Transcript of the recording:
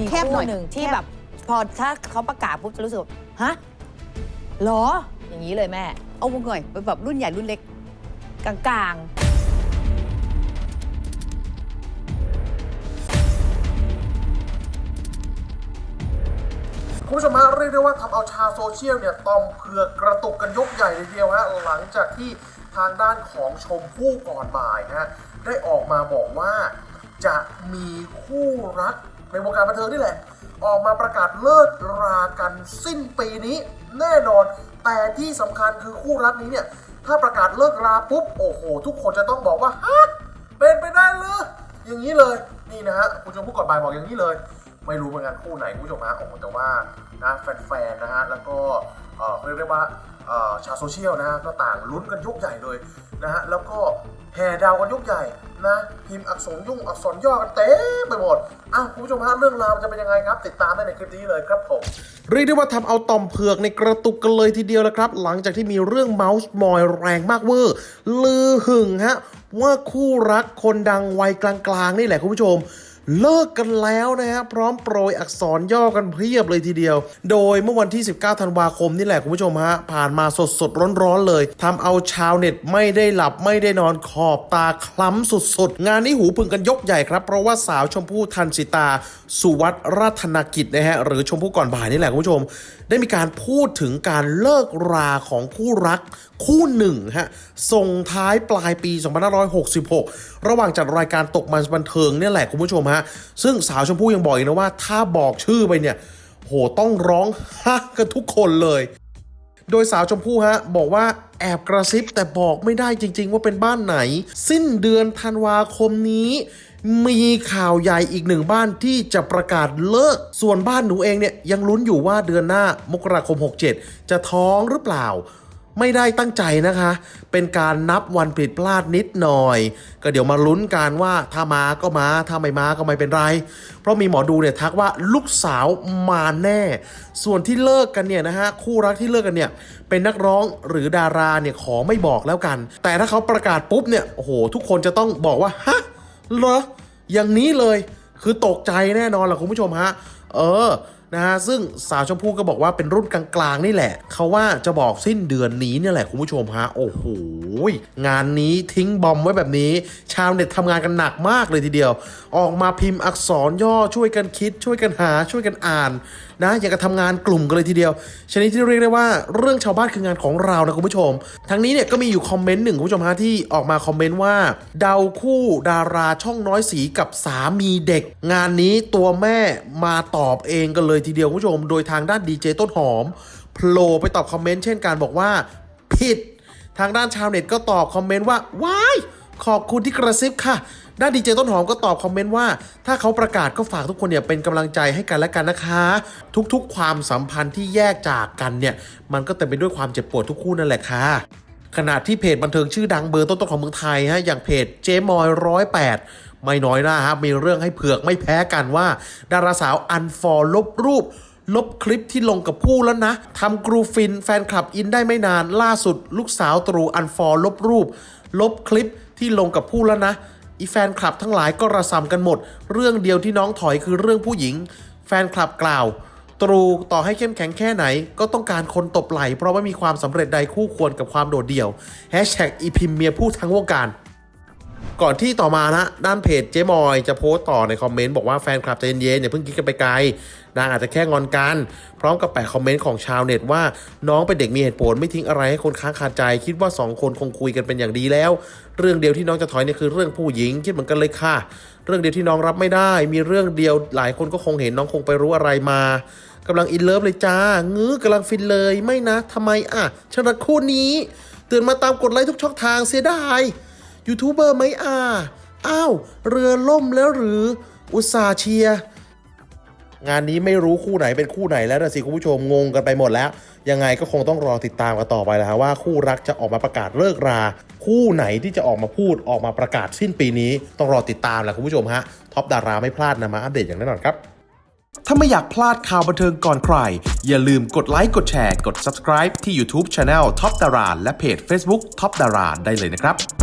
มีแคบหน่คู่อยหนึ่งที่แคบ แบบพอถ้าเขาประกาศปุ๊บจะรู้สึกแบบฮะเหรอ อย่างนี้เลยแม่ เอาวงหน่อยเป็นแบบรุ่นใหญ่รุ่นเล็ก กลางคุณผู้ชมฮะเรียกได้ว่าทำเอาชาวโซเชียลเนี่ยตอมเผือกกระตุกกันยกใหญ่เลยทีเดียวฮะหลังจากที่ทางด้านของชมพู่ก่อนบ่ายนะฮะได้ออกมาบอกว่าจะมีคู่รัก ในวงการบันเทิงนี่แหละ ออกมาประกาศเลิกรากันสิ้นปีนี้ แน่นอน แต่ที่สำคัญคือคู่รักนี้เนี่ย ถ้าประกาศเลิกราปุ๊บ โอ้โห ทุกคนจะต้องบอกว่าฮะเป็นไปได้เลยออย่างนี้เลยนี่นะฮะคุณชมพู่ก่อนบ่ายบอกอย่างนี้เลย ไม่รู้เหมือนกันคู่ไหนคุณผู้ชมฮะโอ้โหแต่ว่านะแฟนๆนะฮะแล้วก็เออเรียกได้ว่าเออชาวโซเชียลนะฮะก็ต่างลุ้นกันยกใหญ่เลยนะฮะแล้วก็แห่ดาวกันยกใหญ่ นะพิมพ์อักษรยุ่งอักษรย่อกันเต็มไปหมดอ้าวคุณผู้ชมฮะเรื่องราวมันจะเป็นยังไงครับ ติดตามได้ในคลิปนี้เลยครับผมเรียกได้ว่าทำเอาต่อมเผือกในกระตุกกันเลยทีเดียวแล้วครับ หลังจากที่มีเรื่องเมาส์มอยแรงมากเวอร์ลือหึงฮะว่าคู่รักคนดังวัยกลางๆนี่แหละคุณผู้ชม เลิกกันแล้วนะฮะพร้อมโปรยอักษรย่อกันเพียบเลยทีเดียว โดยเมื่อวันที่ 19 ธันวาคมนี่แหละคุณผู้ชมฮะผ่านมาสดสดๆร้อนๆเลยทำเอาชาวเน็ตไม่ได้หลับไม่ได้นอนขอบตาคล้ำสุดๆ งานนี้หูพึงกันยกใหญ่ครับ เพราะว่าสาวชมพู่ทันสิตา สุวัตรัตนกิจนะฮะหรือชมพู่ก่อนบ่ายนี่แหละคุณผู้ชม ได้มีการพูดถึงการเลิกราของคู่รักคู่หนึ่งฮะส่งท้ายปลายปี 2566 ระหว่างจัดรายการตกมันบันเทิงเนี่ยแหละคุณผู้ชมฮะ ซึ่งสาวชมพู่ยังบอกอีกนะว่า ถ้าบอกชื่อไปเนี่ย โหต้องร้องฮะกันทุกคนเลย โดยสาวชมพู่ฮะ บอกว่าแอบกระซิบแต่บอกไม่ได้จริง ๆ ว่าเป็นบ้านไหน สิ้นเดือนธันวาคมนี้ มีข่าวใหญ่อีกหนึ่งบ้านที่จะประกาศเลิก ส่วนบ้านหนูเองเนี่ยยังลุ้นอยู่ว่าเดือนหน้ามกราคม 67 จะท้องหรือเปล่า ไม่ได้ตั้งใจนะคะ เป็นการนับวันผิดพลาดนิดหน่อย ก็เดี๋ยวมาลุ้นกันว่าถ้ามาก็มา ถ้าไม่มาก็ไม่เป็นไร เพราะมีหมอดูเนี่ยทักว่าลูกสาวมาแน่ ส่วนที่เลิกกันเนี่ยนะฮะคู่รักที่เลิกกันเนี่ยเป็นนักร้องหรือดาราเนี่ยขอไม่บอกแล้วกัน แต่ถ้าเขาประกาศปุ๊บเนี่ยโอ้โหทุกคนจะต้องบอกว่าฮะเหรอ อย่างนี้เลยคือตกใจแน่นอนล่ะคุณผู้ชมฮะ เออ นะฮะซึ่งสาวชมพู่ก็บอกว่าเป็นรุ่นกลางๆนี่แหละ เขาว่าจะบอกสิ้นเดือนนี้เนี่ยแหละคุณผู้ชมฮะ โอ้โห งานนี้ทิ้งบอมไว้แบบนี้ ชาวเน็ตทำงานกันหนักมากเลยทีเดียว ออกมาพิมพ์อักษรย่อช่วยกันคิด ช่วยกันหา ช่วยกันอ่านนะอยากจะทำงานกลุ่มกันเลยทีเดียว ชนิดที่เรียกได้ว่าเรื่องชาวบ้านคืองานของเรานะคุณผู้ชม ทั้งนี้เนี่ยก็มีอยู่คอมเมนต์หนึ่งคุณผู้ชมฮะที่ออกมาคอมเมนต์ว่าเดาคู่ดาราช่องน้อยสีกับสามีเด็ก งานนี้ตัวแม่มาตอบเองกันเลยทีเดียวคุณผู้ชม โดยทางด้านดีเจต้นหอมโผล่ไปตอบคอมเมนต์เช่นกันบอกว่า ผิด ทางด้านชาวเน็ตก็ตอบคอมเมนต์ว่าว้ายขอบคุณที่กระซิบค่ะ ด้านดีเจต้นหอมก็ตอบคอมเมนต์ว่า ถ้าเขาประกาศก็ฝากทุกคนเนี่ยเป็นกำลังใจให้กันและกันนะคะ ทุกๆ ความสัมพันธ์ที่แยกจากกันเนี่ย มันก็เต็มไปด้วยความเจ็บปวดทุกคู่นั่นแหละค่ะขณะที่เพจบันเทิงชื่อดังเบอร์ต้นๆของเมืองไทยฮะอย่างเพจเจมอยร้อยแปด ไม่น้อยหน้าฮะมีเรื่องให้เผือกไม่แพ้กันว่า ดาราสาวอันฟอลลบรูป ลบคลิปที่ลงกับผู้แล้วนะทำกรูฟินแฟนคลับอินได้ไม่นานล่าสุด ลูกสาวตรูอันฟอลลบรูป ลบคลิปที่ลงกับผู้แล้วนะอีแฟนคลับทั้งหลายก็ระสำกันหมด เรื่องเดียวที่น้องถอยคือเรื่องผู้หญิง แฟนคลับกล่าว ตรูต่อให้เข้มแข็งแค่ไหน ก็ต้องการคนตบไหล เพราะว่มีความสำเร็จใดคู่ควรกับความโดดเดี่ยวแฮชแท็กอีพิมเมียพูดทั้งวงการ ก่อนที่ต่อมานะด้านเพจเจ๊มอยจะโพสต์ต่อในคอมเมนต์บอกว่าแฟนคลับใจเย็นๆอย่าเพิ่งคิดกันไปไกลนางอาจจะแค่งอนกัน พร้อมกับแปะคอมเมนต์ของชาวเน็ตว่า น้องเป็นเด็กมีเหตุผลไม่ทิ้งอะไรให้คนค้างคาใจ คิดว่าสองคนคงคุยกันเป็นอย่างดีแล้ว เรื่องเดียวที่น้องจะถอยเนี่ยคือเรื่องผู้หญิงคิดเหมือนกันเลยค่ะ เรื่องเดียวที่น้องรับไม่ได้ มีเรื่องเดียวหลายคนก็คงเห็นน้องคงไปรู้อะไรมากำลังอินเลิฟเลยจ้างื้อกำลังฟินเลยไม่นะทำไมอะชนะคู่นี้เตือนมาตามกดไลค์ทุกช่องทางเสียดาย ยูทูบเบอร์ไหมอาอ้าว เรือล่มแล้วหรือ อุตสาเชีย งานนี้ไม่รู้คู่ไหนเป็นคู่ไหนแล้วนะสิคุณผู้ชมงงกันไปหมดแล้ว ยังไงก็คงต้องรอติดตามกันต่อไปแล้วฮะว่าคู่รักจะออกมาประกาศเลิกรา คู่ไหนที่จะออกมาพูดออกมาประกาศสิ้นปีนี้ ต้องรอติดตามแหละคุณผู้ชมฮะท็อปดาราไม่พลาดนะมาอัปเดตอย่างแน่นอนครับถ้าไม่อยากพลาดข่าวบันเทิงก่อนใคร อย่าลืมกดไลค์ กดแชร์ กด subscribe ที่ YouTube Channel Top Dara และเพจ Facebook Top Dara ได้เลยนะครับ